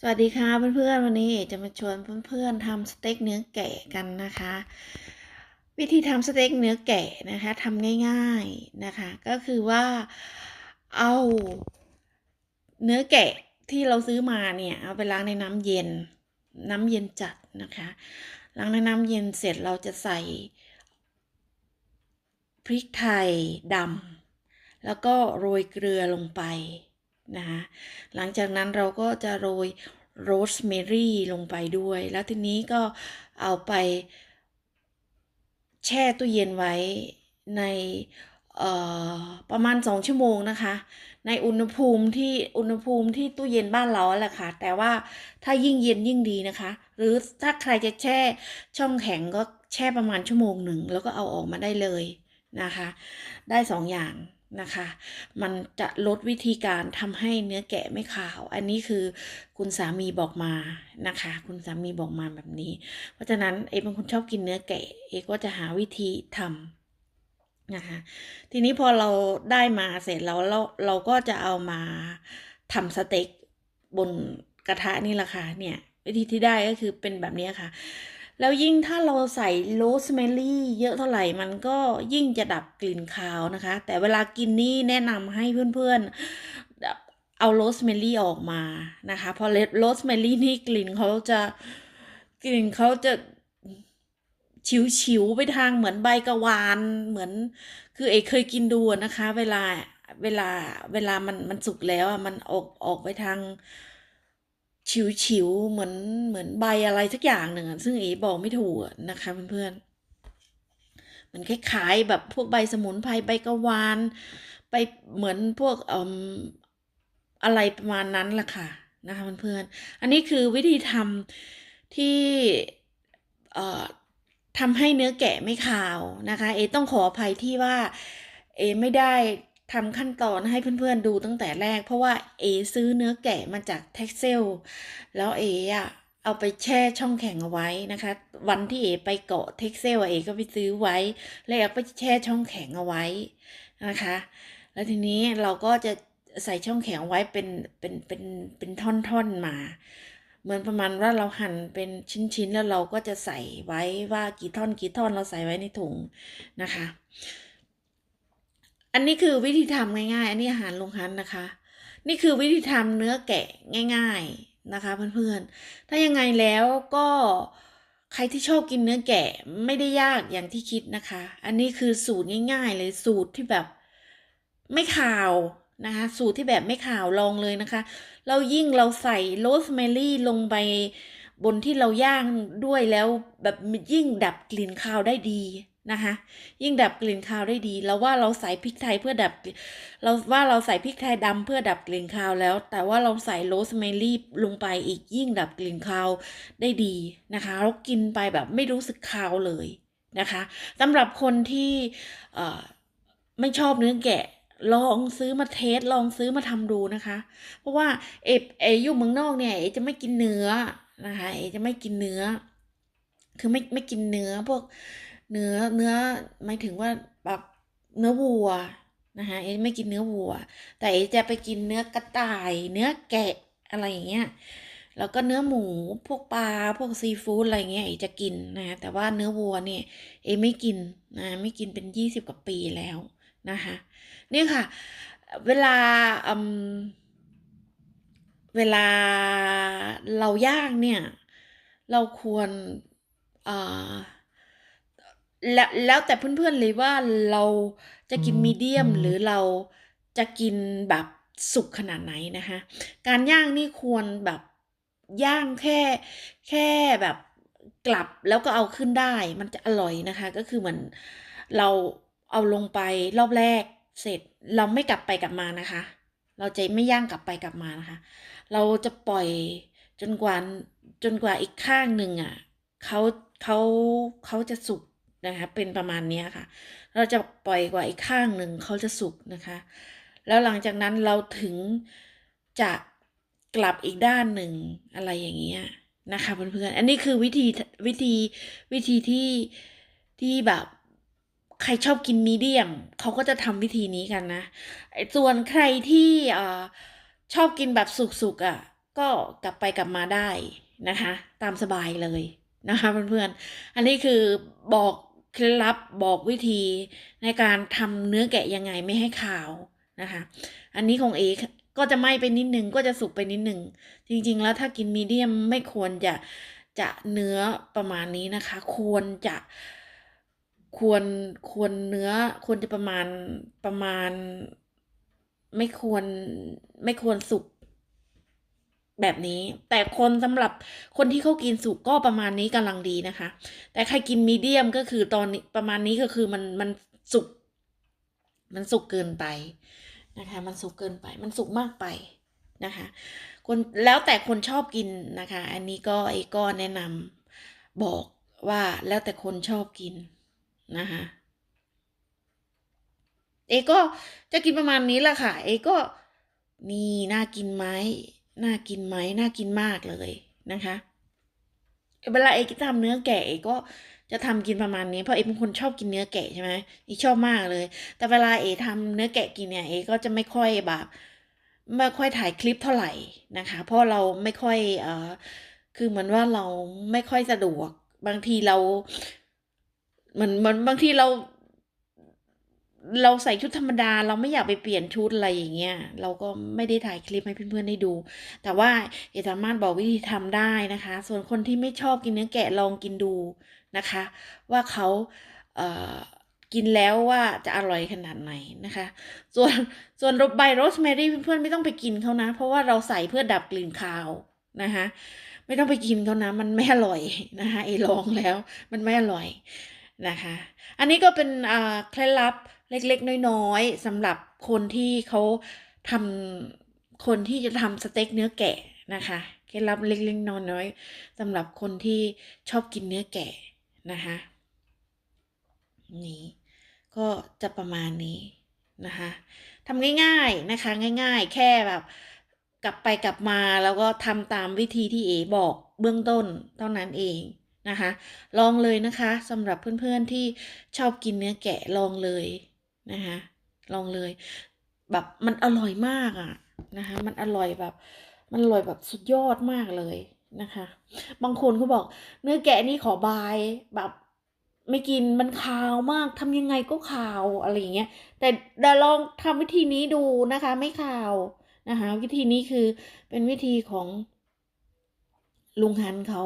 สวัสดีค่ะเพื่อนๆวันนี้จะมาชวนเพื่อนๆทำสเต็กเนื้อแกะกันนะคะ วิธีทำสเต็กเนื้อแกะนะคะทำง่ายๆนะคะก็คือว่าเอาเนื้อแกะที่เราซื้อมาเนี่ยเอาไปล้างในน้ำเย็นน้ำเย็นจัดนะคะล้างในน้ำเย็นเสร็จเราจะใส่พริกไทยดำแล้วก็โรยเกลือลงไป นะคะหลังจากนั้นเราก็จะโรยโรสแมรี่ลงไปด้วย แล้วทีนี้ก็เอาไปแช่ตู้เย็นไว้ในประมาณ 2 ชั่วโมงนะคะ ในอุณหภูมิที่อุณหภูมิที่ตู้เย็นบ้านเราแหละค่ะ แต่ว่าถ้ายิ่งเย็นยิ่งดีนะคะ หรือถ้าใครจะแช่ช่องแข็งก็แช่ประมาณชั่วโมงหนึ่ง แล้วก็เอาออกมาได้เลยนะคะ ได้สองอย่าง นะคะ มันจะลดวิธีการทำให้เนื้อแกะไม่ขาว อันนี้คือคุณสามีบอกมานะคะ คุณสามีบอกมาแบบนี้ เพราะฉะนั้นเอเป็นคนชอบกินเนื้อแกะ เอก็จะหาวิธีทำนะคะ ทีนี้พอเราได้มาเสร็จแล้วเราเราก็จะเอามาทำสเต็กบนกระทะนี่แหละค่ะเนี่ย วิธีที่ได้ก็คือเป็นแบบนี้ค่ะ แล้วยิ่งถ้าเราใส่โรสแมรี่เยอะเท่าไหร่มันก็ยิ่งจะดับกลิ่นคาวนะคะ แต่เวลากินนี่แนะนำให้เพื่อนๆ เอาโรสแมรี่ออกมานะคะเพราะโรสแมรี่นี่กลิ่นเขาจะกลิ่นเขาจะฉิวๆไปทางเหมือนใบกระวานเหมือน คือเอกเคยกินดูนะคะ เวลาเวลาเวลามันมันสุกแล้วอะมันออกออกไปทาง ฉิวฉิวเหมือนเหมือนใบอะไรสักอย่างหนึ่งซึ่งเอ๋บอกไม่ถูกนะคะเพื่อนๆมันคล้ายๆแบบพวกใบสมุนไพรใบกระวานไปเหมือนพวกเอ่มอะไรประมาณนั้นแหละค่ะนะคะเพื่อนๆอันนี้คือวิธีทำที่เอ่อทำให้เนื้อแกะไม่ขาวนะคะ เอต้องขออภัยที่ว่าเอไม่ได้ ทำขั้นตอนให้เพื่อนๆดูตั้งแต่แรก เพราะว่าเอซื้อเนื้อแกะมาจากเท็กเซลแล้วเออะเอาไปแช่ช่องแข็งเอาไว้นะคะ วันที่เอไปเกาะเท็กเซลเอก็ไปซื้อไว้ แล้วเอาไปแช่ช่องแข็งเอาไว้นะคะ แล้วทีนี้เราก็จะใส่ช่องแข็งไว้เป็นเป็นเป็นเป็นท่อนๆมา เหมือนประมาณว่าเราหั่นเป็นชิ้นๆแล้วเราก็จะใส่ไว้ว่ากี่ท่อนกี่ท่อนเราใส่ไว้ในถุงนะคะ อันนี้คือวิธีทำง่ายๆ อันนี้อาหารลงฮันนะคะ นี่คือวิธีทำเนื้อแกะง่าย ๆนะคะ เพื่อนๆ ถ้ายังไงแล้วก็ใครที่ชอบกินเนื้อแกะไม่ได้ยากอย่างที่คิดนะคะ อันนี้คือสูตรง่ายๆ เลยสูตรที่แบบไม่ขาวนะคะ สูตรที่แบบไม่ขาวลองเลยนะคะ เรายิ่งเราใส่โรสแมรี่ลงไปบนที่เราย่างด้วยแล้วแบบยิ่งดับกลิ่นคาวได้ดี นะคะ ยิ่งดับกลิ่นคาวได้ดี เราว่าเราใส่พริกไทยเพื่อดับ เราว่าเราใส่พริกไทยดำเพื่อดับกลิ่นคาวแล้ว แต่ว่าเราใส่โรสแมรี่ลงไปอีกยิ่งดับกลิ่นคาวได้ดีนะคะเรากินไปแบบไม่รู้สึกคาวเลยนะคะสำหรับคนที่ไม่ชอบเนื้อแกะลองซื้อมาเทสลองซื้อมาทำดูนะคะ เพราะว่าเอเออยู่เมืองนอกเนี่ยเอจะไม่กินเนื้อนะคะเอจะไม่กินเนื้อ คือไม่ไม่กินเนื้อพวก เนื้อเนื้อหมายถึงว่าแบบเนื้อวัวนะคะเอไม่กินเนื้อวัว แต่เอจะไปกินเนื้อกระต่าย เนื้อแกะอะไรอย่างเงี้ยแล้วก็เนื้อหมูพวกปลาพวกซีฟู้ดอะไรเงี้ยเอจะกินนะแต่ว่าเนื้อวัวเนี่ยเอไม่กินนะไม่กินเป็นยี่สิบกว่าปีแล้วนะคะนี่ค่ะ เวลาเวลาเราย่างเนี่ย เราควรอ่า แล้วแล้วแต่เพื่อนๆเลยว่าเราจะกินมีเดียมหรือเราจะกินแบบสุกขนาดไหนนะคะ การย่างนี่ควรแบบย่างแค่แค่แบบกลับแล้วก็เอาขึ้นได้ มันจะอร่อยนะคะ ก็คือเหมือนเราเอาลงไปรอบแรกเสร็จเราไม่กลับไปกลับมานะคะ เราจะไม่ย่างกลับไปกลับมานะคะ เราจะปล่อยจนกว่าจนกว่าอีกข้างหนึ่งอะเขาเขาเขาจะสุก นะคะเป็นประมาณนี้ค่ะ เราจะปล่อยกว่าอีกข้างหนึ่งเขาจะสุกนะคะ แล้วหลังจากนั้นเราถึงจะกลับอีกด้านหนึ่งอะไรอย่างเงี้ยนะคะเพื่อนๆ อันนี้คือวิธีวิธีวิธีที่ที่แบบใครชอบกินมีเดียมเขาก็จะทำวิธีนี้กันนะไอ้ส่วนใครที่อชอบกินแบบสุกๆอะ ก็กลับไปกลับมาได้นะคะ ตามสบายเลยนะคะเพื่อนๆ อันนี้คือบอก เคล็ดลับบอกวิธีในการทำเนื้อแกะยังไงไม่ให้ขาวนะคะ อันนี้ของเอก็จะไหม้ไปนิดนึงก็จะสุกไปนิดนึง จริงๆแล้วถ้ากินมีเดียมไม่ควรจะจะเนื้อประมาณนี้นะคะ ควรจะควรควรเนื้อควรจะประมาณประมาณ ไม่ควรไม่ควรสุก แบบนี้ แต่คนสำหรับคนที่เขากินสุกก็ประมาณนี้กำลังดีนะคะ แต่ใครกินมีเดียมก็คือตอนนี้ประมาณนี้ก็คือมันมันสุก มันสุกเกินไปนะคะ มันสุกเกินไป มันสุกมากไปนะคะ คนแล้วแต่คนชอบกินนะคะ อันนี้ก็ไอ้ก็แนะนำบอกว่าแล้วแต่คนชอบกินนะคะเอก็จะกินประมาณนี้แหละค่ะ เอก็นี่น่ากินไหม น่ากินไหมน่ากินมากเลยนะคะเวลาเอกทำเนื้อแกะเอก็จะทำกินประมาณนี้เพราะเอเป็นคนชอบกินเนื้อแกะใช่ไหมเอชอบมากเลย แต่เวลาเอทำเนื้อแกะกินเนี่ยเอก็จะไม่ค่อยแบบไม่ค่อยถ่ายคลิปเท่าไหร่นะคะ เพราะเราไม่ค่อยเอ่อคือเหมือนว่าเราไม่ค่อยสะดวก บางทีเราเหมือนเหมือนบางทีเรา เราใส่ชุดธรรมดาเราไม่อยากไปเปลี่ยนชุดอะไรอย่างเงี้ยเราก็ไม่ได้ถ่ายคลิปให้เพื่อนๆได้ดู แต่ว่าเอสามารถบอกวิธีทำได้นะคะ ส่วนคนที่ไม่ชอบกินเนื้อแกะลองกินดูนะคะ ว่าเขาเออกินแล้วว่าจะอร่อยขนาดไหนนะคะ ส่วนส่วนใบโรสแมรี่เพื่อนๆไม่ต้องไปกินเขานะ เพราะว่าเราใส่เพื่อดับกลิ่นคาวนะคะไม่ต้องไปกินเขานะ มันไม่อร่อยนะคะเอลองแล้วมันไม่อร่อยนะคะ อันนี้ก็เป็นเคล็ดลับ เล็กๆ น้อยๆสำหรับคนที่เขาทำคนที่จะทำสเต็กเนื้อแกะนะคะเคล็ดลับเล็กๆน้อยๆสำหรับคนที่ชอบกินเนื้อแกะนะคะนี่ก็จะประมาณนี้นะคะทำง่ายๆนะคะง่ายๆ แค่แบบกลับไปกลับมาแล้วก็ทำตามวิธีที่เอบอกเบื้องต้นเท่านั้นเองนะคะ ลองเลยนะคะสำหรับเพื่อนๆที่ชอบกินเนื้อแกะลองเลย นะคะลองเลย แบบมันอร่อยมากอะนะคะ มันอร่อยแบบ มันอร่อยแบบสุดยอดมากเลยนะคะ บางคนเขาบอก เนื้อแกะนี่ขอบายแบบไม่กินมันคาวมากทำยังไงก็คาวอะไรอย่างเงี้ยแต่เดี๋ยวลองทำวิธีนี้ดูนะคะ ไม่คาวนะคะ วิธีนี้คือเป็นวิธีของลุงฮันเขา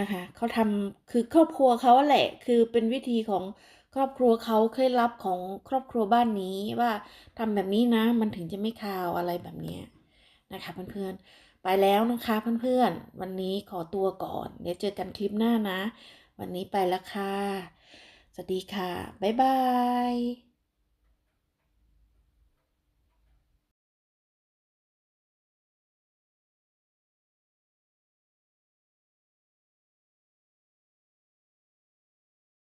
นะคะเขาทำคือครอบครัวเขาแหละ คือเป็นวิธีของ ครอบครัวเขาเคล็ดลับของครอบครัวบ้านนี้ว่าทำแบบนี้นะ มันถึงจะไม่คาวอะไรแบบเนี้ยนะคะเพื่อนๆไปแล้วนะคะเพื่อนๆวันนี้ขอตัวก่อน เดี๋ยวเจอกันคลิปหน้านะ วันนี้ไปละค่ะสวัสดีค่ะ บ๊ายบาย